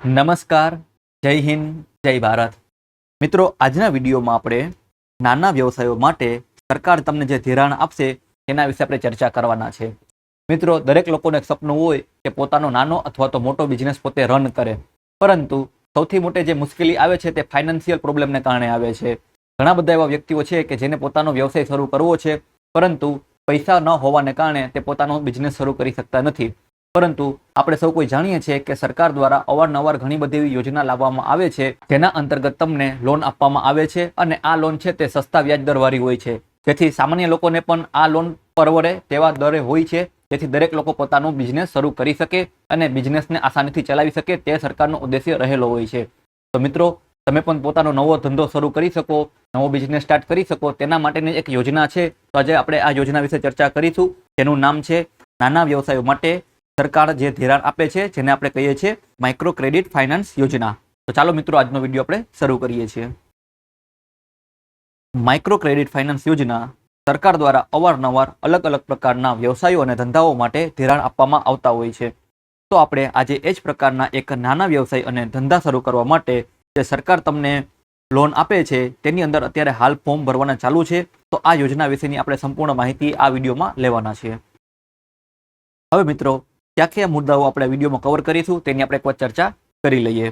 નમસ્કાર, જય હિન્દ, જય ભારત. મિત્રો, આજના વિડીયોમાં આપણે નાના વ્યવસાયો માટે સરકાર તમને જે ધિરાણ આપશે, તેના વિશે આપણે ચર્ચા કરવાના છે. મિત્રો, દરેક લોકોને એક સપનું હોય કે પોતાનો નાનો અથવા તો મોટો બિઝનેસ પોતે રન કરે. પરંતુ સૌથી મોટી જે મુશ્કેલી આવે છે તે ફાઇનાન્શિયલ પ્રોબ્લેમને કારણે આવે છે. ઘણા બધા એવા વ્યક્તિઓ છે કે જેને પોતાનો વ્યવસાય શરૂ કરવો છે, પરંતુ પૈસા ન હોવાને કારણે તે પોતાનો બિઝનેસ શરૂ કરી શકતા નથી. પરંતુ આપણે સૌ કોઈ જાણીએ છીએ કે સરકાર દ્વારા અવારનવાર ઘણી બધી એવી યોજના લાવવામાં આવે છે, જેના અંતર્ગત તમને લોન આપવામાં આવે છે અને આ લોન છે તે સસ્તા વ્યાજ દરવાળી હોય છે. જેથી સામાન્ય લોકોને પણ આ લોન પરવડે તેવા દરે હોય છે. જેથી દરેક લોકો પોતાનો બિઝનેસ શરૂ કરી શકે અને બિઝનેસને આસાનીથી ચલાવી શકે તે સરકારનો ઉદ્દેશ્ય રહેલો હોય છે. તો મિત્રો, તમે પણ પોતાનો નવો ધંધો શરૂ કરી શકો, નવો બિઝનેસ સ્ટાર્ટ કરી શકો, તેના માટેની એક યોજના છે. તો આજે આપણે આ યોજના વિશે ચર્ચા કરીશું. જેનું નામ છે નાના વ્યવસાયો માટે સરકાર જે ધિરાણ આપે છે, જેને આપણે કહીએ છીએ માઇક્રો ક્રેડિટ ફાઇનાન્સ યોજના. તો ચાલો મિત્રો, આજનો વીડિયો આપણે શરૂ કરીએ છીએ. માઇક્રો ક્રેડિટ ફાઇનાન્સ યોજના સરકાર દ્વારા અવારનવાર અલગ અલગ પ્રકારના વ્યવસાયો અને ધંધાઓ માટે ધિરાણ આપવામાં આવતા હોય છે. તો આપણે આજે એ જ પ્રકારના એક નાના વ્યવસાય અને ધંધા શરૂ કરવા માટે જે સરકાર તમને લોન આપે છે, તેની અંદર અત્યારે હાલ ફોર્મ ભરવાના ચાલુ છે. તો આ યોજના વિશેની આપણે સંપૂર્ણ માહિતી આ વિડીયોમાં લેવાના છીએ. હવે મિત્રો કયા કયા મુદ્દાઓ આપણે વિડીયોમાં કવર કરીશું તેની આપણે એક ચર્ચા કરી લઈએ.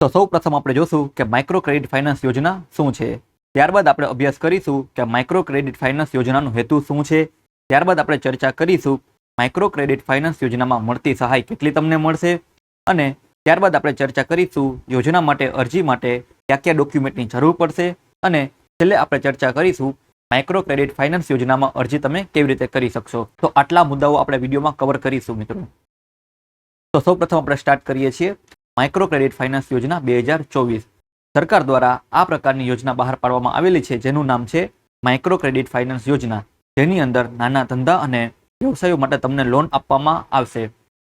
તો સૌ પ્રથમ આપણે જોશું કે માઇક્રો ક્રેડિટ ફાઇનાન્સ યોજના શું છે? ત્યારબાદ આપણે અભ્યાસ કરીશું કે માઇક્રો ક્રેડિટ ફાઇનાન્સ યોજનાનો હેતુ શું છે? ત્યારબાદ આપણે ચર્ચા કરીશું માઇક્રો ક્રેડિટ ફાઇનાન્સ યોજનામાં મળતી સહાય કેટલી તમને મળશે? અને ત્યારબાદ આપણે ચર્ચા કરીશું યોજના માટે અરજી માટે કયા કયા ડોક્યુમેન્ટની જરૂર પડશે? અને છેલ્લે આપણે ચર્ચા કરીશું માઇક્રો ક્રેડિટ ફાઇનાન્સ યોજનામાં અરજી તમે કેવી રીતે કરી શકશો? તો આટલા મુદ્દાઓ આપણે વિડીયોમાં કવર કરીશું મિત્રો. તો સૌપ્રથમ આપણે સ્ટાર્ટ કરીએ છીએ માઇક્રો ક્રેડિટ ફાઇનાન્સ યોજના બે હજાર ચોવીસ. સરકાર દ્વારા આ પ્રકારની યોજના બહાર પાડવામાં આવેલી છે, જેનું નામ છે માઇક્રો ક્રેડિટ ફાઇનાન્સ યોજના. જેની અંદર નાના ધંધા અને વ્યવસાયો માટે તમને લોન આપવામાં આવશે.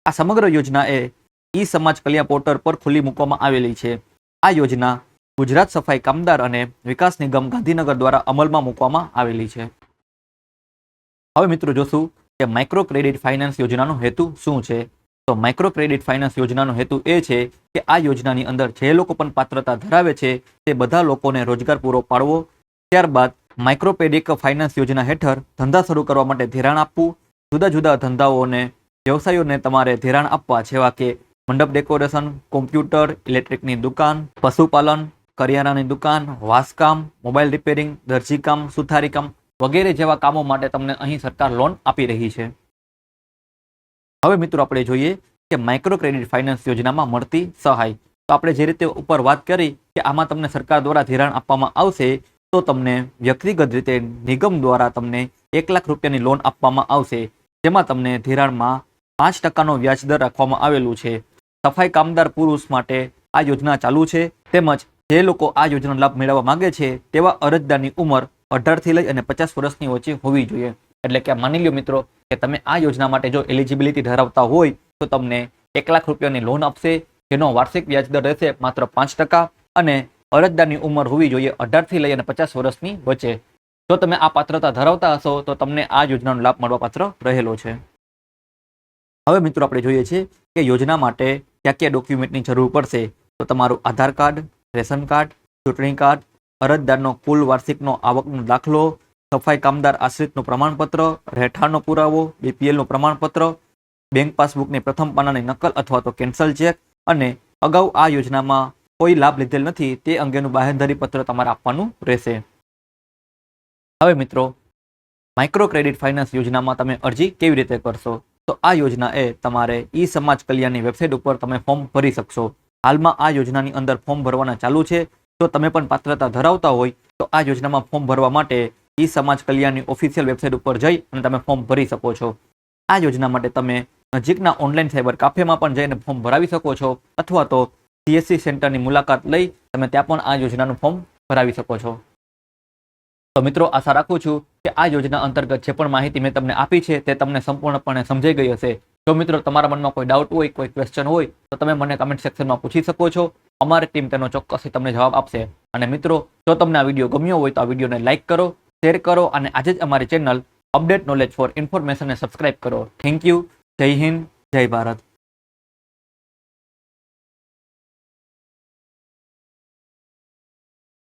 આ સમગ્ર યોજના એ ઈ સમાજ કલ્યાણ પોર્ટલ પર ખુલ્લી મૂકવામાં આવેલી છે. આ યોજના ગુજરાત સફાઈ કામદાર અને વિકાસ નિગમ ગાંધીનગર દ્વારા અમલમાં મૂકવામાં આવેલી છે. હવે મિત્રો જોશું કે માઇક્રો ક્રેડિટ ફાઇનાન્સ યોજનાનો હેતુ શું છે? તો માઇક્રો ક્રેડિટ ફાઇનાન્સ યોજનાનો હેતુ એ છે કે આ યોજનાની અંદર જે લોકો પણ પાત્રતા ધરાવે છે તે બધા લોકોને રોજગાર પૂરો પાડવો. ત્યારબાદ માઇક્રોપેડિક ફાઇનાન્સ યોજના હેઠળ ધંધા શરૂ કરવા માટે ધિરાણ આપવું. જુદા જુદા ધંધાઓને વ્યવસાયોને તમારે ધિરાણ આપવા જેવા કે મંડપ ડેકોરેશન કોમ્પ્યુટર ઇલેક્ટ્રિકની દુકાન, પશુપાલન કરિયાણાની દુકાન, વાસકામ, મોબાઈલ રિપેરિંગ, દરજીકામ, સુથારીકામ વગેરે જેવા કામો માટે તમને અહીં સરકાર લોન આપી રહી છે. હવે મિત્રો આપણે જોઈએ કે માઇક્રો ક્રેડિટ ફાઇનાન્સ યોજનામાં મળતી સહાય. તો આપણે જે રીતે ઉપર વાત કરી કે આમાં તમને સરકાર દ્વારા ધિરાણ આપવામાં આવશે, તો તમને વ્યક્તિગત રીતે નિગમ દ્વારા તમને એક લાખ રૂપિયાની લોન આપવામાં આવશે, જેમાં તમને ધિરાણમાં પાંચ ટકાનો વ્યાજ દર રાખવામાં આવેલું છે. સફાઈ કામદાર પુરુષ માટે આ યોજના ચાલુ છે. તેમજ જે લોકો આ યોજનાનો લાભ મેળવવા માંગે છે, તેવા અરજદારની ઉંમર અઢારથી લઈ અને પચાસ વર્ષની વચ્ચે હોવી જોઈએ. એટલે કે માની લ્યો મિત્રો કે તમે આ યોજના માટે જો એલિજિબિલિટી ધરાવતા હોય, તો તમને એક લાખ રૂપિયાની લોન આપશે, જેનો વાર્ષિક વ્યાજ દર રહેશે માત્ર પાંચ ટકા અને અરજદારની ઉંમર હોવી જોઈએ અઢારથી લઈ અને પચાસ વર્ષની વચ્ચે. જો તમે આ પાત્રતા ધરાવતા હશો, તો તમને આ યોજનાનો લાભ મળવા પાત્ર રહેલો છે. હવે મિત્રો આપણે જોઈએ છીએ કે યોજના માટે કયા કયા ડોક્યુમેન્ટની જરૂર પડશે. તો તમારું આધાર કાર્ડ રેશન કાર્ડ, ચૂંટણી કાર્ડ, અરજદારનો કુલ વાર્ષિકનો આવકનો દાખલો, સફાઈ કામદાર આશ્રિતનું પ્રમાણપત્ર, રહેઠાણનો પુરાવો, બીપીએલનું પ્રમાણપત્ર, બેંક પાસબુકની પ્રથમ પાનાની નકલ અથવા તો કેન્સલ ચેક અને અગાઉ આ યોજનામાં કોઈ લાભ લીધેલ નથી તે અંગેનું બાહેંધરી પત્ર તમારે આપવાનું રહેશે. હવે મિત્રો માઇક્રો ક્રેડિટ ફાઇનાન્સ યોજનામાં તમે અરજી કેવી રીતે કરશો? તો આ યોજના એ તમારે ઈ સમાજ કલ્યાણની વેબસાઇટ ઉપર તમે ફોર્મ ભરી શકશો. હાલમાં આ યોજનાની અંદર ફોર્મ ભરવાના ચાલુ છે. જો તમે પણ પાત્રતા ધરાવતા હોય, તો આ યોજનામાં ફોર્મ ભરવા માટે ઈ સમાજ કલ્યાણની ઓફિશિયલ વેબસાઇટ ઉપર જઈ અને તમે ફોર્મ ભરી શકો છો. આ યોજના માટે તમે નજીકના ઓનલાઈન સાયબર કાફેમાં પણ જઈને ફોર્મ ભરાવી શકો છો અથવા તો સીએસસી સેન્ટરની મુલાકાત લઈ તમે ત્યાં પણ આ યોજનાનું ફોર્મ ભરાવી શકો છો. તો મિત્રો, આશા રાખું છું કે આ યોજના અંતર્ગત જે પણ માહિતી મેં તમને આપી છે તે તમને સંપૂર્ણપણે સમજાઈ ગઈ હશે. જો મિત્રો તમારા મનમાં કોઈ ડાઉટ હોય, કોઈ ક્વેશ્ચન હોય, તો તમે મને કમેન્ટ સેક્શનમાં પૂછી શકો છો. અમારી ટીમ તેનો ચોક્કસથી તમને જવાબ આપશે. અને મિત્રો, જો તમને આ વીડિયો ગમ્યો હોય, તો આ વિડીયોને લાઇક કરો શેર કરો, અને આજે જ અમારી ચેનલ અપડેટ નોલેજ ફોર ઇન્ફોર્મેશનને સબસ્ક્રાઇબ કરો. થેન્ક યુ જય હિન્દ, જય ભારત.